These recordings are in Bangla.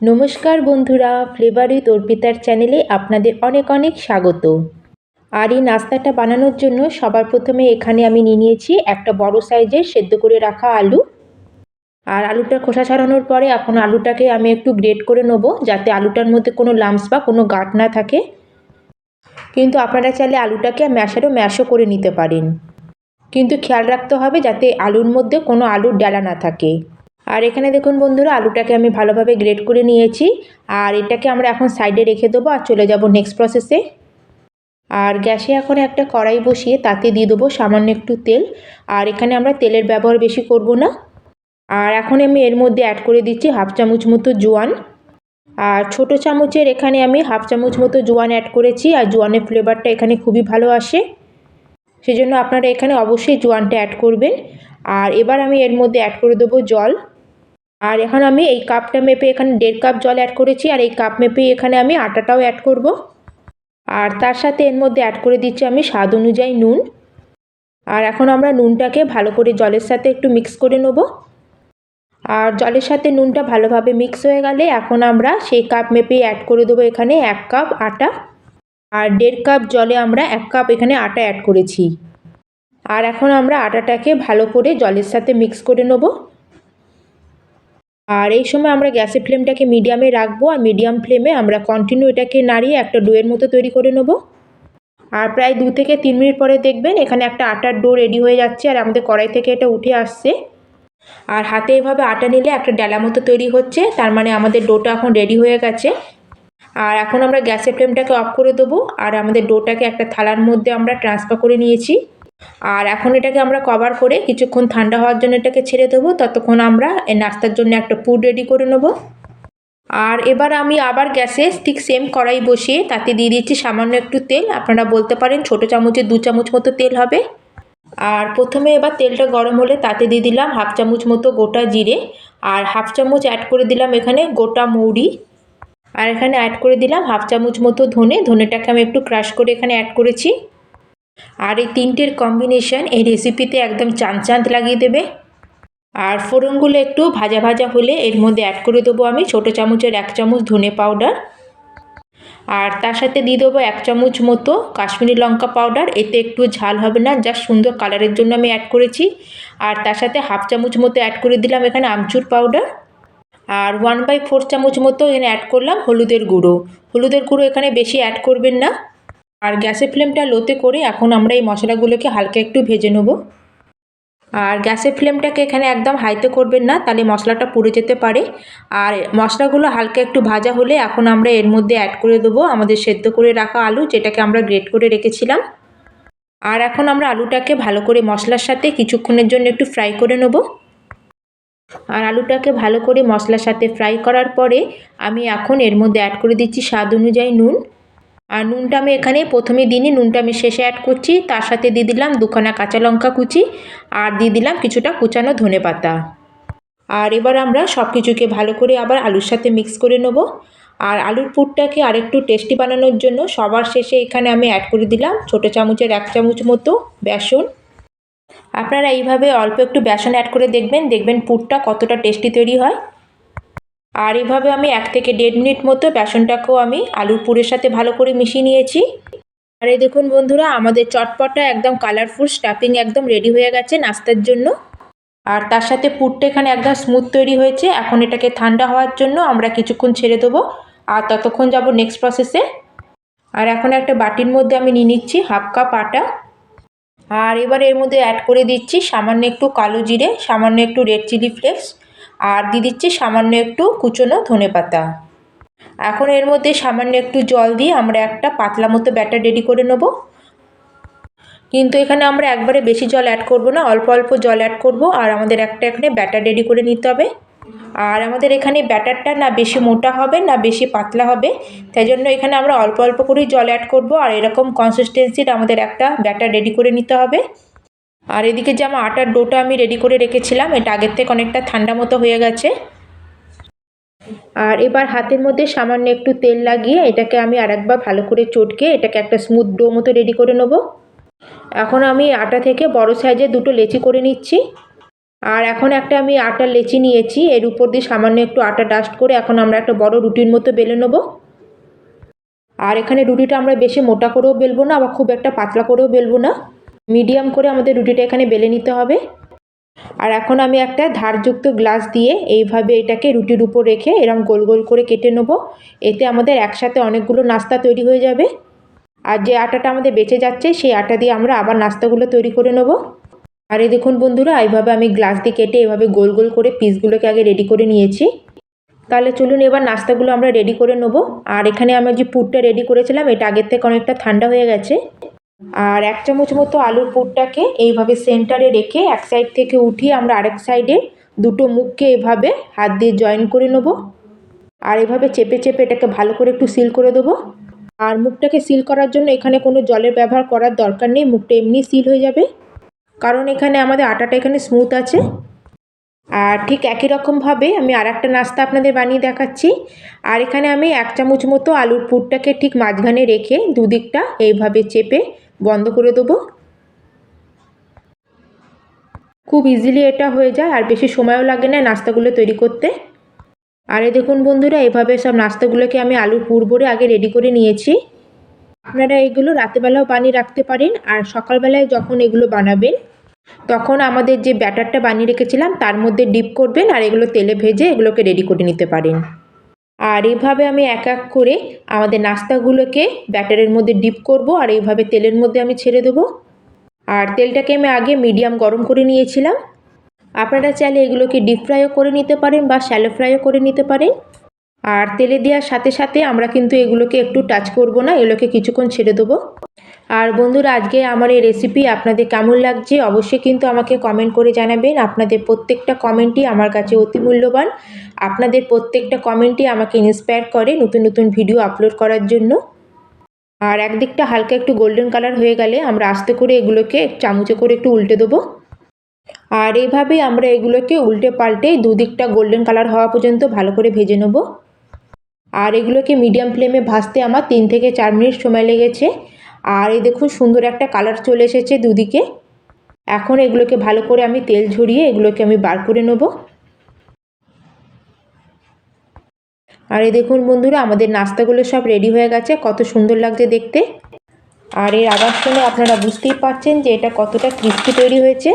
নমস্কার বন্ধুরা ফ্লেভার উইথ অর্পিতার চ্যানেলে আপনাদের অনেক অনেক স্বাগত। আর এই নাস্তাটা বানানোর জন্য সবার প্রথমে এখানে আমি নিয়ে নিয়েছি একটা বড় সাইজের সেদ্ধ করে রাখা আলু। আর আলুটা খোসা ছাড়ানোর পরে এখন আলুটাকে আমি একটু গ্রেট করে নেব, যাতে আলুটার মধ্যে কোনো লামস বা কোনো গাঁট না থাকে। কিন্তু আপনারা চাইলে আলুটাকে ম্যাশেরও ম্যাশও করে নিতে পারেন। কিন্তু খেয়াল রাখতে হবে যাতে আলুর মধ্যে কোনো আলুর ডালা না থাকে। আর এখানে দেখুন বন্ধুরা, আলুটাকে আমি ভালোভাবে গ্রেট করে নিয়েছি। আর এটাকে আমরা এখন সাইডে রেখে দেবো আর চলে যাব নেক্সট প্রসেসে আর গ্যাসে এখন একটা কড়াই বসিয়ে তাতে দিয়ে দেবো সামান্য একটু তেল। আর এখানে আমরা তেলের ব্যবহার বেশি করব না। আর এখন আমি এর মধ্যে অ্যাড করে দিচ্ছি হাফ চামচ মতো জোয়ান। আর ছোট চামচের এখানে আমি হাফ চামচ মতো জোয়ান অ্যাড করেছি আর জোয়ানের ফ্লেভারটা এখানে খুবই ভালো আসে। সেজন্য আপনারা এখানে অবশ্যই জোয়ানটা অ্যাড করবেন। আর এবার আমি এর মধ্যে অ্যাড করে দেবো জল। আর এখন আমি এই কাপটা মেপে এখানে দেড় কাপ জল অ্যাড করেছি, আর এই কাপ মেপে এখানে আমি আটাটাও অ্যাড করব। আর তার সাথে এর মধ্যে অ্যাড করে দিচ্ছি আমি স্বাদ অনুযায়ী নুন। আর এখন আমরা নুনটাকে ভালো করে জলের সাথে একটু মিক্স করে নেব। আর জলের সাথে নুনটা ভালোভাবে মিক্স হয়ে গেলে এখন আমরা সেই কাপ মেপে অ্যাড করে দেবো এখানে এক কাপ আটা। আর দেড় কাপ জলে আমরা এক কাপ এখানে আটা অ্যাড করেছি। আর এখন আমরা আটাটাকে ভালো করে জলের সাথে মিক্স করে নেব। আর এই সময় আমরা গ্যাসের ফ্লেমটাকে মিডিয়ামে রাখব আর মিডিয়াম ফ্লেমে আমরা কন্টিনিউ এটাকে নাড়িয়ে একটা ডোয়ের মতো তৈরি করে নেব। আর প্রায় দু থেকে তিন মিনিট পরে দেখবেন এখানে একটা আটার ডো রেডি হয়ে যাচ্ছে আর আমাদের কড়াই থেকে এটা উঠে আসছে। আর হাতে এভাবে আটা নিলে একটা ডেলা মতো তৈরি হচ্ছে, তার মানে আমাদের ডোটা এখন রেডি হয়ে গেছে। আর এখন আমরা গ্যাসের ফ্লেমটাকে অফ করে দেবো আর আমাদের ডোটাকে একটা থালার মধ্যে আমরা ট্রান্সফার করে নিয়েছি। আর এখন এটাকে আমরা কভার করে কিছুক্ষণ ঠান্ডা হওয়ার জন্য এটাকে ছেড়ে দেবো। ততক্ষণ আমরা নাস্তার জন্য একটা পুড রেডি করে নেব। আর এবার আমি আবার গ্যাসে ঠিক সেম কড়াই বসিয়ে তাতে দিয়ে দিচ্ছি সামান্য একটু তেল। আপনারা বলতে পারেন ছোটো চামচে দু চামচ মতো তেল হবে। আর প্রথমে এবার তেলটা গরম হলে তাতে দিয়ে দিলাম হাফ চামচ মতো গোটা জিরে। আর হাফ চামচ অ্যাড করে দিলাম এখানে গোটা মৌরি। আর এখানে অ্যাড করে দিলাম হাফ চামচ মতো ধনে। ধনেটাকে আমি একটু ক্রাশ করে এখানে অ্যাড করেছি। আর এই তিনটের কম্বিনেশন এই রেসিপিতে একদম চাঁদ লাগিয়ে দেবে। আর ফোড়নগুলো একটু ভাজা ভাজা হলে এর মধ্যে অ্যাড করে দেবো আমি ছোটো চামচের এক চামচ ধনে পাউডার আর তার সাথে দিয়ে দেবো এক চামচ মতো কাশ্মীরি লঙ্কা পাউডার এতে একটু ঝাল হবে না যা সুন্দর কালারের জন্য আমি অ্যাড করেছি। আর তার সাথে হাফ চামচ মতো অ্যাড করে দিলাম এখানে আমচুর পাউডার আর ওয়ান বাই ফোর চামচ মতো এখানে অ্যাড করলাম হলুদের গুঁড়ো। হলুদের গুঁড়ো এখানে বেশি অ্যাড করবেন না। আর গ্যাসের ফ্লেমটা লোতে করে এখন আমরা এই মশলাগুলোকে হালকা একটু ভেজে নেব। আর গ্যাসের ফ্লেমটাকে এখানে একদম হাইতে করবেন না, তাহলে মশলাটা পুড়ে যেতে পারে। আর মশলাগুলো হালকা একটু ভাজা হলে এখন আমরা এর মধ্যে অ্যাড করে দেবো আমাদের সেদ্ধ করে রাখা আলু, যেটাকে আমরা গ্রেট করে রেখেছিলাম। আর এখন আমরা আলুটাকে ভালো করে মশলার সাথে কিছুক্ষণের জন্য একটু ফ্রাই করে নেব। আর আলুটাকে ভালো করে মশলার সাথে ফ্রাই করার পরে আমি এখন এর মধ্যে অ্যাড করে দিচ্ছি স্বাদ অনুযায়ী নুন। আর নুনটা আমি এখানে প্রথমে দিনই নুনটা আমি শেষে অ্যাড করছি। তার সাথে দিয়ে দিলাম দুখানা কাঁচা লঙ্কা কুচি আর দিয়ে দিলাম কিছুটা কুচানো ধনে পাতা। আর এবার আমরা সব কিছুকে ভালো করে আবার আলুর সাথে মিক্স করে নেব। আর আলুর পুরটাকে আরেকটু টেস্টি বানানোর জন্য সবার শেষে এখানে আমি অ্যাড করে দিলাম ছোটো চামচের এক চামচ মতো বেসন। আপনারা এইভাবে অল্প একটু বেসন অ্যাড করে দেখবেন দেখবেন পুরটা কতটা টেস্টি তৈরি হয়। আর এভাবে আমি এক থেকে দেড় মিনিট মতো বেসনটাকেও আমি আলুর পুরের সাথে ভালো করে মিশিয়ে নিয়েছি। আর এই দেখুন বন্ধুরা, আমাদের চটপটা একদম কালারফুল স্টাফিং একদম রেডি হয়ে গেছে নাস্তার জন্য। আর তার সাথে পুরটা এখানে একদম স্মুথ তৈরি হয়েছে। এখন এটাকে ঠান্ডা হওয়ার জন্য আমরা কিছুক্ষণ ছেড়ে দেবো। আর ততক্ষণ যাব নেক্সট প্রসেসে আর এখন একটা বাটির মধ্যে আমি নিয়ে নিচ্ছি হাফ কাপ আটা। আর এবার এর মধ্যে অ্যাড করে দিচ্ছি সামান্য একটু কালো জিরে, সামান্য একটু রেড চিলি ফ্লেক্স আর দিয়ে দিচ্ছি সামান্য একটু কুচনো ধনে পাতা। এখন এর মধ্যে সামান্য একটু জল দিয়ে আমরা একটা পাতলা মতো ব্যাটার রেডি করে নেব। কিন্তু এখানে আমরা একবারে বেশি জল অ্যাড করব না, অল্প অল্প জল অ্যাড করব আর আমাদের একটা এখানে ব্যাটার রেডি করে নিতে হবে। আর আমাদের এখানে ব্যাটারটা না বেশি মোটা হবে, না বেশি পাতলা হবে, তাই জন্য এখানে আমরা অল্প অল্প করেই জল অ্যাড করব। আর এরকম কনসিস্টেন্সির আমাদের একটা ব্যাটার রেডি করে নিতে হবে। আর এদিকে যে আমার আটার ডোটা আমি রেডি করে রেখেছিলাম, এটা আগের থেকে অনেকটা ঠান্ডা মতো হয়ে গেছে। আর এবার হাতের মধ্যে সামান্য একটু তেল লাগিয়ে এটাকে আমি আরেকবার ভালো করে চটকে এটাকে একটা স্মুথ ডো মতো রেডি করে নেব। এখন আমি আটা থেকে বড় সাইজে দুটো লেচি করে নিচ্ছি। আর এখন একটা আমি আটার লেচি নিয়েছি, এর উপর দিয়ে সামান্য একটু আটা ডাস্ট করে এখন আমরা একটা বড় রুটির মতো বেলে নেব। আর এখানে রুটিটা আমরা বেশি মোটা করেও বেলবো না, আবার খুব একটা পাতলা করেও বেলবো না। মিডিয়াম করে আমাদের রুটিটা এখানে বেলে নিতে হবে। আর এখন আমি একটা ধারযুক্ত গ্লাস দিয়ে এইভাবে এটাকে রুটির উপর রেখে এরম গোল গোল করে কেটে নেব। এতে আমাদের একসাথে অনেকগুলো নাস্তা তৈরি হয়ে যাবে। আর যে আটাটা আমাদের বেঁচে যাচ্ছে, সেই আটা দিয়ে আমরা আবার নাস্তাগুলো তৈরি করে নেব। আর এই দেখুন বন্ধুরা, এইভাবে আমি গ্লাস দিয়ে কেটে এভাবে গোল গোল করে পিসগুলোকে আগে রেডি করে নিয়েছি। তাহলে চলুন এবার নাস্তাগুলো আমরা রেডি করে নেব। আর এখানে আমরা যে পুরটা রেডি করেছিলাম, এটা আগের থেকে অনেকটা ঠান্ডা হয়ে গেছে। আর এক চামচ মতো আলুর পুরটাকে এইভাবে সেন্টারে রেখে এক সাইড থেকে উঠিয়ে আমরা আরেক সাইডে দুটো মুখকে এভাবে হাত দিয়ে জয়েন করে নেব। আর এভাবে চেপে চেপে এটাকে ভালো করে একটু সিল করে দেবো। আর মুখটাকে সিল করার জন্য এখানে কোনো জলের ব্যবহার করার দরকার নেই, মুখটা এমনি সিল হয়ে যাবে। কারণ এখানে আমাদের আটাটা এখানে স্মুথ আছে। আর ঠিক একই রকমভাবে আমি আর একটা নাস্তা আপনাদের বানিয়ে দেখাচ্ছি। আর এখানে আমি এক চামচ মতো আলুর পুরটাকে ঠিক মাঝখানে রেখে দুদিকটা এইভাবে চেপে বন্ধ করে দেবো। খুব ইজিলি এটা হয়ে যায়, আর বেশি সময়ও লাগে না নাস্তাগুলো তৈরি করতে। আর এই দেখুন বন্ধুরা, এভাবে সব নাস্তাগুলোকে আমি আলুর পুর ভরে আগে রেডি করে নিয়েছি। আপনারা এগুলো রাতেবেলাও বানিয়ে রাখতে পারেন, আর সকালবেলায় যখন এগুলো বানাবেন, তখন আমাদের যে ব্যাটারটা বানিয়ে রেখেছিলাম, তার মধ্যে ডিপ করবেন, আর এগুলো তেলে ভেজে এগুলোকে রেডি করে নিতে পারেন। আর এভাবে আমি এক এক করে আমাদের নাস্তাগুলোকে ব্যাটারের মধ্যে ডিপ করব আর এইভাবে তেলের মধ্যে আমি ছেড়ে দেবো। আর তেলটাকে আমি আগে মিডিয়াম গরম করে নিয়েছিলাম। আপনারা চাইলে এগুলোকে ডিপ ফ্রাইও করে নিতে পারেন বা শ্যালো ফ্রাইও করে নিতে পারেন। আর তেলে দেওয়ার সাথে সাথে আমরা কিন্তু এগুলোকে একটু টাচ করব না, এগুলোকে কিছুক্ষণ ছেড়ে দেবো। আর বন্ধুরা, আজকে আমার এই রেসিপি আপনাদের কেমন লাগছে অবশ্যই কিন্তু আমাকে কমেন্ট করে জানাবেন। আপনাদের প্রত্যেকটা কমেন্টই আমার কাছে অতি মূল্যবান। আপনাদের প্রত্যেকটা কমেন্টই আমাকে ইন্সপায়ার করে নতুন নতুন ভিডিও আপলোড করার জন্য। আর একদিকটা হালকা একটু গোল্ডেন কালার হয়ে গেলে আমরা আস্তে করে এগুলোকে চামচে করে একটু উল্টে দেবো। আর এইভাবেই আমরা এগুলোকে উল্টে পাল্টে দুদিকটা গোল্ডেন কালার হওয়া পর্যন্ত ভালো করে ভেজে নেব। আর এগুলোকে মিডিয়াম ফ্লেমে ভাজতে আমার তিন থেকে চার মিনিট সময় লেগেছে। আর এই দেখুন সুন্দর একটা কালার চলে এসেছে দুদিকে। এখন এগুলোকে ভালো করে আমি তেল ঝরিয়ে এগুলোকে আমি বার করে নেব। আর এই দেখুন বন্ধুরা, আমাদের নাস্তাগুলো সব রেডি হয়ে গেছে, কত সুন্দর লাগছে দেখতে। আর এর আবার শুনে আপনারা বুঝতেই পারছেন যে এটা কতটা ক্রিস্পি তৈরি হয়েছে।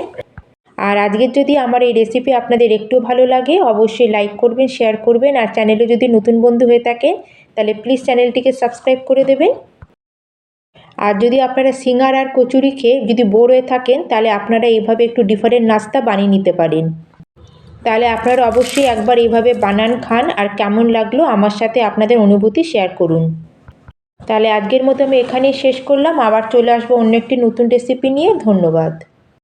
আর আজকের যদি আমার এই রেসিপি আপনাদের একটু ভালো লাগে, অবশ্যই লাইক করবেন শেয়ার করবেন, আর চ্যানেলে যদি নতুন বন্ধু হয়ে থাকেন, তাহলে প্লিজ চ্যানেলটিকে সাবস্ক্রাইব করে দেবেন। আর যদি আপনারা সিঙ্গার আর কচুরি খেয়ে যদি বোর হয়ে থাকেন, তাহলে আপনারা এইভাবে একটু ডিফারেন্ট নাস্তা বানিয়ে নিতে পারেন। তাহলে আপনারা অবশ্যই একবার এইভাবে বানান খান আর কেমন লাগল আমার সাথে আপনাদের অনুভূতি শেয়ার করুন। তাহলে আজকের মতো আমি এখানেই শেষ করলাম। আবার চলে আসব অন্য একটি নতুন রেসিপি নিয়ে। ধন্যবাদ।